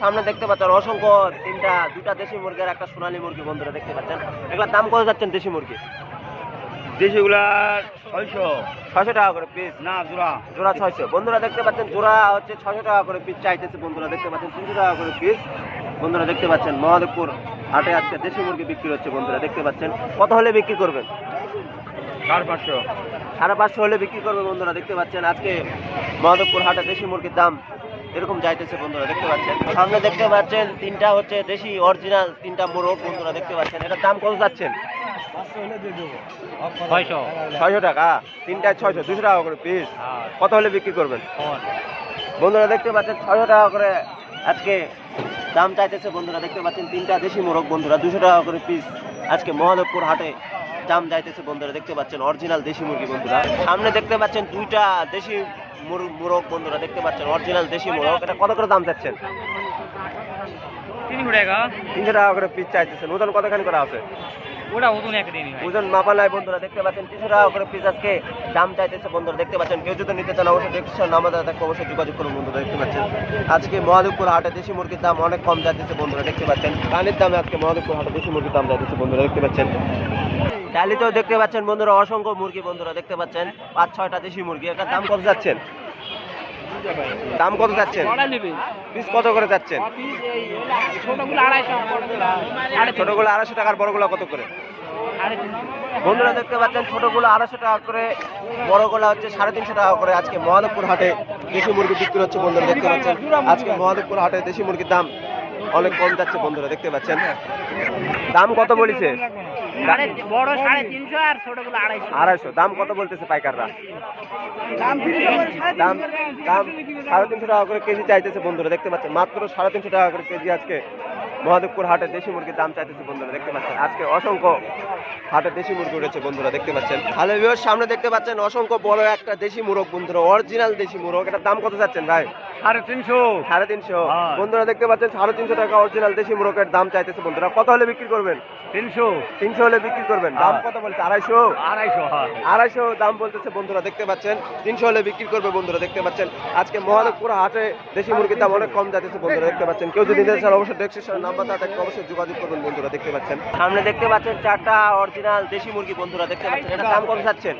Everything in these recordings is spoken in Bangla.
সামনে দেখতে পাচ্ছেন অসংখ্য তিনটা দুটা দেশি মুরগি আর একটা সোনালী মুরগি বন্ধুরা দেখতে পাচ্ছেন। এগুলোর দাম কত যাচ্ছেন দেশি মুরগি? দেশিগুলা ছয়শো। ছয়শো টাকা করে পিস না জোড়া। জোড়া ছয়শো। বন্ধুরা দেখতে পাচ্ছেন জোড়া হচ্ছে ছয়শো টাকা করে পিস চাইতেছে বন্ধুরা দেখতে পাচ্ছেন তিনশো টাকা করে পিস বন্ধুরা দেখতে পাচ্ছেন মহাদেবপুর হাটে আজকে দেশি মুরগি বিক্রি হচ্ছে বন্ধুরা দেখতে পাচ্ছেন। কত হলে বিক্রি করবেন? সাড়ে পাঁচশো। সাড়ে পাঁচশো হলে বিক্রি করবে বন্ধুরা দেখতে পাচ্ছেন আজকে মহাদেবপুর হাটে দেশি মুরগির দাম এরকম যাইতেছে বন্ধুরা দেখতে পাচ্ছেন? সামনে দেখতে পাচ্ছেন তিনটা হচ্ছে দেশি অরিজিনাল তিনটা মোরগ বন্ধুরা দেখতে পাচ্ছেন। এটার দাম কত যাচ্ছেন? ছয়শো। ছয়শো টাকা। তিনটায় ছয়শো দুশো টাকা করে পিস কত হলে বিক্রি করবেন? বন্ধুরা দেখতে পাচ্ছেন ছয়শো টাকা করে আজকে দাম চাইতেছে বন্ধুরা দেখতে পাচ্ছেন তিনটা দেশি মোরগ বন্ধুরা দুশো টাকা করে পিস আজকে মহাদেবপুর হাটে দাম যাইতেছে বন্ধুরা দেখতে পাচ্ছেন অরিজিনাল দেশি মুরগি বন্ধুরা। সামনে দেখতে পাচ্ছেন দুইটা দেশি মুর- মোরগ বন্ধুরা দেখতে পাচ্ছেন অরিজিনাল দেশি মোরগ। এটা কত করে দাম চাচ্ছেন তিনশো টাকা। তিনশো টাকা করে পিস চাইতেছেন। ওজন কতখানি করা আছে? ওটা ওজন একদিনই ওজন মাপা নাই বন্ধুরা দেখতে পাচ্ছেন তিনশো টাকা করে পিস আজকে দাম চাইতেছে বন্ধুরা দেখতে পাচ্ছেন। কেউ যদি নিতে চান অবশ্যই দেখছেন আমাদের তাকে অবশ্যই যোগাযোগ করুন বন্ধুরা দেখতে পাচ্ছেন। আজকে মহাদেবপুর হাটে দেশি মুরগির দাম অনেক কম যাচ্ছে বন্ধুরা দেখতে পাচ্ছেন। কানের দামে আজকে মহাদেবপুর হাটে দেশি মুরগির দাম যাচ্ছে বন্ধুরা দেখতে পাচ্ছেন। ডালিতেও দেখতে পাচ্ছেন বন্ধুরা, অসংখ্য মুরগি বন্ধুরা, দেখতে পাচ্ছেন। পাঁচ, ছয়টা দেশি মুরগি। একটা দাম কত যাচ্ছেন? দাম কত যাচ্ছেন? পিস কত করে যাচ্ছেন? ছোটগুলো আড়াইশো টাকার, বড়গুলো কত করে? বন্ধুরা, দেখতে পাচ্ছেন, ছোটগুলো আড়াইশো টাকা করে, বড়গুলো হচ্ছে সাড়ে তিনশো টাকা করে। আজকে মহাদেবপুর হাটে দেশি মুরগি বিক্রি হচ্ছে বন্ধুরা, দেখতে পাচ্ছেন। আজকে মহাদেবপুর হাটে দেশি মুরগির দাম অনেক কম যাচ্ছে বন্ধুরা, দেখতে পাচ্ছেন। দাম কত বলেছে? বড় সাড়ে তিনশো আর ছোটগুলো আড়াইশো। আড়াইশো। দাম কত বলতেছে পাইকাররা? দাম দাম সাড়ে তিনশো টাকা করে কেজি চাইতেছে বন্ধুরা দেখতে পাচ্ছেন? মাত্র সাড়ে তিনশো টাকা করে কেজি আজকে মহাদেবপুর হাটে দেশি মুরগির দাম চাইতেছে বন্ধুরা দেখতে পাচ্ছেন? আজকে অসংখ্য হাটে দেশি মুরগি উঠেছে বন্ধুরা দেখতে পাচ্ছেন? ভিউয়ার সামনে দেখতে পাচ্ছেন অসংখ্য বড় একটা দেশি মুরগ বন্ধুরা অরিজিনাল দেশি মুরগ। এটার দাম কত যাচ্ছেন ভাই? সাড়ে তিনশো। সাড়ে তিনশো। হ্যাঁ। বন্ধুরা দেখতে পাচ্ছেন সাড়ে তিনশো টাকা অরিজিনাল দেশি মুরগের দাম চাইতেছে বন্ধুরা। কত হলে বিক্রি করবেন? তিনশো। তিনশো হলে বিক্রি করবেন। দাম হ্যাঁ। কত বলছে? আড়াইশো? আড়াইশো আড়াইশো দাম বলতেছে বন্ধুরা দেখতে পাচ্ছেন। তিনশো হলে বিক্রি করবে বন্ধুরা দেখতে পাচ্ছেন। আজকে মহাদেবপুর হাটে দেশি মুরগির দাম অনেক কম যাচ্ছে বন্ধুরা দেখতে পাচ্ছেন। কেউ যদি নিতে চান অবশ্যই ডেসক্রিপশন নাম্বার তাদেরকে অবশ্যই যোগাযোগ করবেন বন্ধুরা দেখতে পাচ্ছেন। সামনে দেখতে পাচ্ছেন চারটা অরিজিনাল দেশি মুরগি বন্ধুরা দেখতে পাচ্ছেন। এটা দাম কত চাচ্ছেন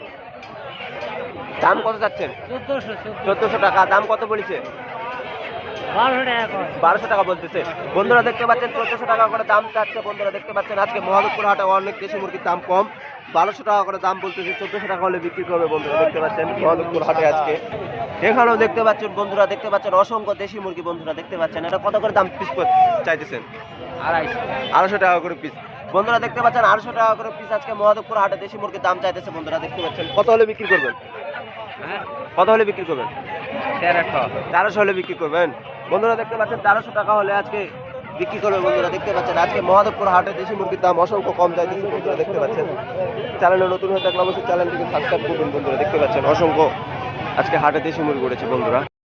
দাম কত চাচ্ছেন চোদ্দশো। চোদ্দশো টাকা। দাম কত বলেছে? বারোশো টাকা বলতেছে। বন্ধুরা দেখতে পাচ্ছেন চোদ্দশো টাকা করে দাম চাচ্ছে। বন্ধুরা দেখতে পাচ্ছেন আজকে মহাদেবপুর হাটে অনেক দেশি মুরগির দাম কম। বারোশো টাকা করে দাম বলতেছে চোদ্দশো টাকা হলে বিক্রি করবে বন্ধুরা দেখতে পাচ্ছেন মহাদেবপুর হাটে আজকে। এখানেও দেখতে পাচ্ছেন বন্ধুরা দেখতে পাচ্ছেন অসংখ্য দেশি মুরগি বন্ধুরা দেখতে পাচ্ছেন। এটা কত করে দাম পিস চাইতেছেন? আড়াইশো। আড়াইশো টাকা করে পিস। বন্ধুরা দেখতে পাচ্ছেন আড়াইশো টাকা করে পিস আজকে মহাদেবপুর হাটে দেশি মুরগির দাম চাইতেছে বন্ধুরা দেখতে পাচ্ছেন। কত হলে বিক্রি করবেন? হ্যাঁ। কত হলে বিক্রি করবেন? তেরোশো। হলে বিক্রি করবেন। বন্ধুরা দেখতে পাচ্ছেন, তেরোশো টাকা হলে আজকে বিক্রি করবে বন্ধুরা, দেখতে পাচ্ছেন। আজকে মহাদেবপুর হাটে দেশি মুরগির দাম অসংখ্য কম যায় দেশি বন্ধুরা, দেখতে পাচ্ছেন। চ্যানেলে নতুন হয়ে থাকলে অবশ্যই চ্যানেলটিকে সাবস্ক্রাইব করবেন বন্ধুরা, দেখতে পাচ্ছেন। অসংখ্য আজকে হাটে দেশি মুরগি উঠেছে বন্ধুরা।